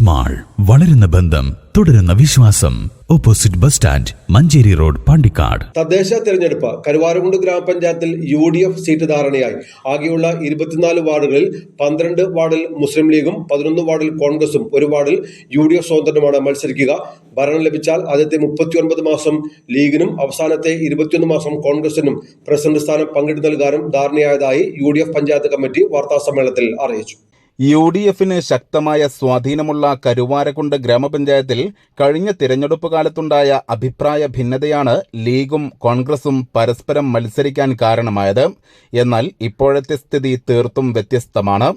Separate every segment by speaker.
Speaker 1: Mall വളരുന്ന ബന്ധം തുടരുന്ന വിശ്വാസം. Opposite bus stand Manjeri road Pandikkad.
Speaker 2: തദ്ദേശ തെരഞ്ഞെടുപ്പ് കരുവാരകുണ്ട് ഗ്രാമപഞ്ചായത്തിൽ യു ഡി എഫ് സീറ്റ് ധാരണയായി. ആകെയുള്ള ഇരുപത്തിനാല് വാർഡുകളിൽ പന്ത്രണ്ട് വാർഡിൽ മുസ്ലിം ലീഗും പതിനൊന്ന് വാർഡിൽ കോൺഗ്രസും ഒരു വാർഡിൽ യു ഡി എഫ് സ്വതന്ത്രമാണ് മത്സരിക്കുക. ഭരണം ലഭിച്ചാൽ ആദ്യത്തെ മുപ്പത്തിയൊൻപത് മാസം ലീഗിനും അവസാനത്തെ ഇരുപത്തിയൊന്ന് മാസം കോൺഗ്രസിനും പ്രസിഡന്റ് സ്ഥാനം പങ്കിട്ട് നൽകാനും ധാരണയായതായി U D F panchayat committee വാർത്താ സമ്മേളനത്തിൽ അറിയിച്ചു.
Speaker 3: യു ഡി എഫിന് ശക്തമായ സ്വാധീനമുള്ള കരുവാരക്കുണ്ട് ഗ്രാമപഞ്ചായത്തിൽ കഴിഞ്ഞ തിരഞ്ഞെടുപ്പ് കാലത്തുണ്ടായ അഭിപ്രായ ഭിന്നതയാണ് ലീഗും കോൺഗ്രസും പരസ്പരം മത്സരിക്കാൻ കാരണമായത്. എന്നാൽ ഇപ്പോഴത്തെ സ്ഥിതി തീർത്തും വ്യത്യസ്തമാണ്.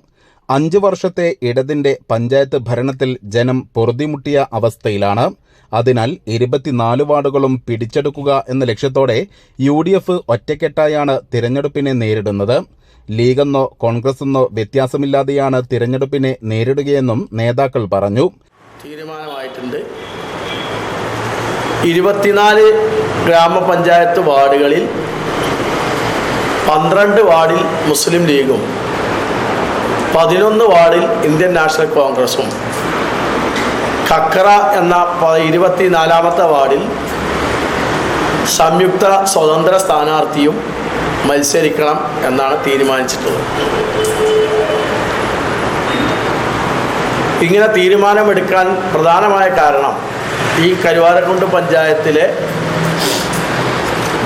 Speaker 3: അഞ്ചു വർഷത്തെ ഇടതിന്റെ പഞ്ചായത്ത് ഭരണത്തിൽ ജനം പൊറുതിമുട്ടിയ അവസ്ഥയിലാണ്. അതിനാൽ ഇരുപത്തിനാല് വാർഡുകളും പിടിച്ചെടുക്കുക എന്ന ലക്ഷ്യത്തോടെ യു ഡി എഫ് ഒറ്റക്കെട്ടായാണ് തിരഞ്ഞെടുപ്പിനെ നേരിടുന്നത്. ലീഗെന്നോ കോൺഗ്രസെന്നോ വ്യത്യാസമില്ലാതെയാണ് തിരഞ്ഞെടുപ്പിനെ നേരിടുകയെന്നും നേതാക്കൾ പറഞ്ഞു.
Speaker 4: തീരുമാനമായിട്ടുണ്ട്. ഇരുപത്തിനാല് ഗ്രാമപഞ്ചായത്ത് വാർഡുകളിൽ പന്ത്രണ്ട് വാർഡിൽ മുസ്ലിം ലീഗും പതിനൊന്ന് വാർഡിൽ ഇന്ത്യൻ നാഷണൽ കോൺഗ്രസും. കക്കറ എന്ന ഇരുപത്തിനാലാമത്തെ വാർഡിൽ സംയുക്ത സ്വതന്ത്ര സ്ഥാനാർത്ഥിയും മത്സരിക്കണം എന്നാണ് തീരുമാനിച്ചിട്ടുള്ളത്. ഇങ്ങനെ തീരുമാനമെടുക്കാൻ പ്രധാനമായ കാരണം ഈ കരുവാരക്കുണ്ട് പഞ്ചായത്തിലെ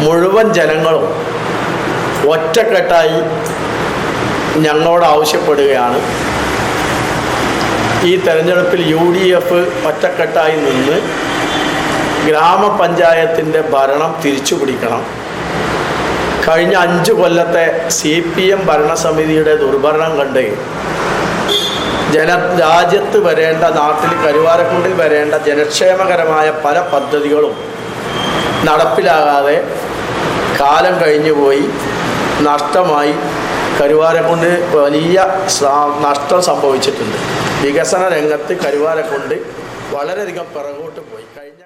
Speaker 4: മുഴുവൻ ജനങ്ങളും ഒറ്റക്കെട്ടായി ഞങ്ങളോട് ആവശ്യപ്പെടുകയാണ്. ഈ തെരഞ്ഞെടുപ്പിൽ യു ഡി എഫ് ഒറ്റക്കെട്ടായി നിന്ന് ഗ്രാമപഞ്ചായത്തിന്റെ ഭരണം തിരിച്ചു പിടിക്കണം കഴിഞ്ഞ അഞ്ച് കൊല്ലത്തെ സി പി എം ഭരണസമിതിയുടെ ദുർഭരണം കണ്ട് ജന രാജ്യത്ത് വരേണ്ട നാട്ടിൽ കരുവാരക്കുണ്ടിൽ വരേണ്ട ജനക്ഷേമകരമായ പല പദ്ധതികളും നടപ്പിലാകാതെ കാലം കഴിഞ്ഞു പോയി നഷ്ടമായി കൊണ്ട് വലിയ നഷ്ടം സംഭവിച്ചിട്ടുണ്ട്. വികസന രംഗത്ത് കരുവാരക്കുണ്ട് വളരെയധികം പിറകോട്ട് പോയി. കഴിഞ്ഞ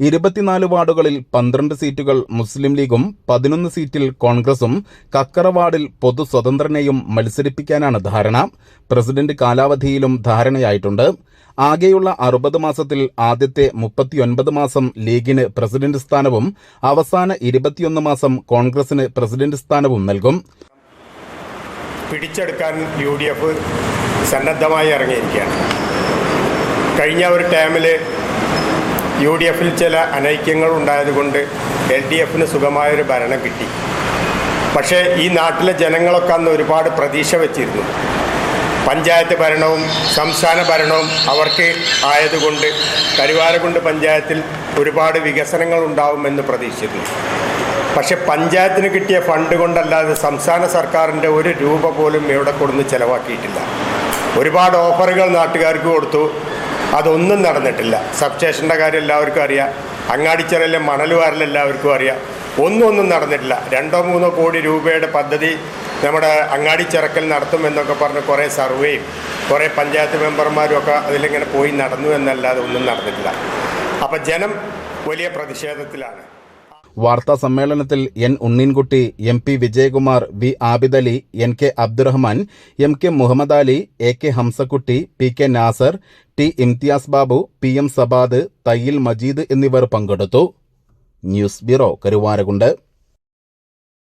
Speaker 3: ഇരുപത്തിനാല് വാർഡുകളിൽ പന്ത്രണ്ട് സീറ്റുകൾ മുസ്ലിം ലീഗും പതിനൊന്ന് സീറ്റിൽ കോൺഗ്രസും കക്കറ വാർഡിൽ പൊതു സ്വതന്ത്രനെയും മത്സരിപ്പിക്കാനാണ് ധാരണ. പ്രസിഡന്റ് കാലാവധിയിലും ധാരണയായിട്ടുണ്ട്. ആകെയുള്ള അറുപത് മാസത്തിൽ ആദ്യത്തെ മുപ്പത്തിയൊൻപത് മാസം ലീഗിന് പ്രസിഡന്റ് സ്ഥാനവും അവസാന ഇരുപത്തിയൊന്ന് മാസം കോൺഗ്രസിന് പ്രസിഡന്റ് സ്ഥാനവും നൽകും.
Speaker 5: പിടിച്ചെടുക്കാൻ യു ഡി എഫ് സന്നദ്ധമായി ഇറങ്ങിയിരിക്കുകയാണ്. കഴിഞ്ഞ ഒരു ടേമിൽ യു ഡി എഫിൽ ചില അനൈക്യങ്ങൾ ഉണ്ടായതുകൊണ്ട് എൽ ഡി എഫിന് സുഖമായൊരു ഭരണം കിട്ടി. പക്ഷേ ഈ നാട്ടിലെ ജനങ്ങളൊക്കെ അന്ന് ഒരുപാട് പ്രതീക്ഷ വെച്ചിരുന്നു. പഞ്ചായത്ത് ഭരണവും സംസ്ഥാന ഭരണവും അവർക്ക് ആയതുകൊണ്ട് കരുവാരക്കുണ്ട് പഞ്ചായത്തിൽ ഒരുപാട് വികസനങ്ങൾ ഉണ്ടാവുമെന്ന് പ്രതീക്ഷിച്ചിരുന്നു പക്ഷെ പഞ്ചായത്തിന് കിട്ടിയ ഫണ്ട് കൊണ്ടല്ലാതെ സംസ്ഥാന സർക്കാരിന്റെ ഒരു രൂപ പോലും ഇവിടെ കൊടുന്ന് ചിലവാക്കിയിട്ടില്ല. ഒരുപാട് ഓഫറുകൾ നാട്ടുകാർക്ക് കൊടുത്തു. അതൊന്നും നടന്നിട്ടില്ല. സബ്സ്റ്റേഷന്റെ കാര്യം എല്ലാവർക്കും അറിയാം. അങ്ങാടിച്ചിറയിലെ മണൽ എല്ലാവർക്കും അറിയാം. ഒന്നും ഒന്നും നടന്നിട്ടില്ല. രണ്ടോ മൂന്നോ കോടി രൂപയുടെ പദ്ധതി നമ്മുടെ അങ്ങാടിച്ചിറക്കൽ നടത്തുമെന്നൊക്കെ പറഞ്ഞ് കുറേ സർവേയും കുറേ പഞ്ചായത്ത് മെമ്പർമാരും ഒക്കെ അതിലിങ്ങനെ പോയി നടന്നു എന്നല്ലാതെ ഒന്നും നടന്നിട്ടില്ല. അപ്പം ജനം വലിയ പ്രതിഷേധത്തിലാണ്.
Speaker 3: വാർത്താ സമ്മേളനത്തിൽ N Unneenkutty M P Vijayakumar V Abidali N K Abdurahman M K Muhammad Ali A K Hamzakutty P K Nasar T Imtiyaz Babu P M Sabad Thayyil Majeed എന്നിവർ പങ്കെടുത്തു. News bureau Karuvarakund.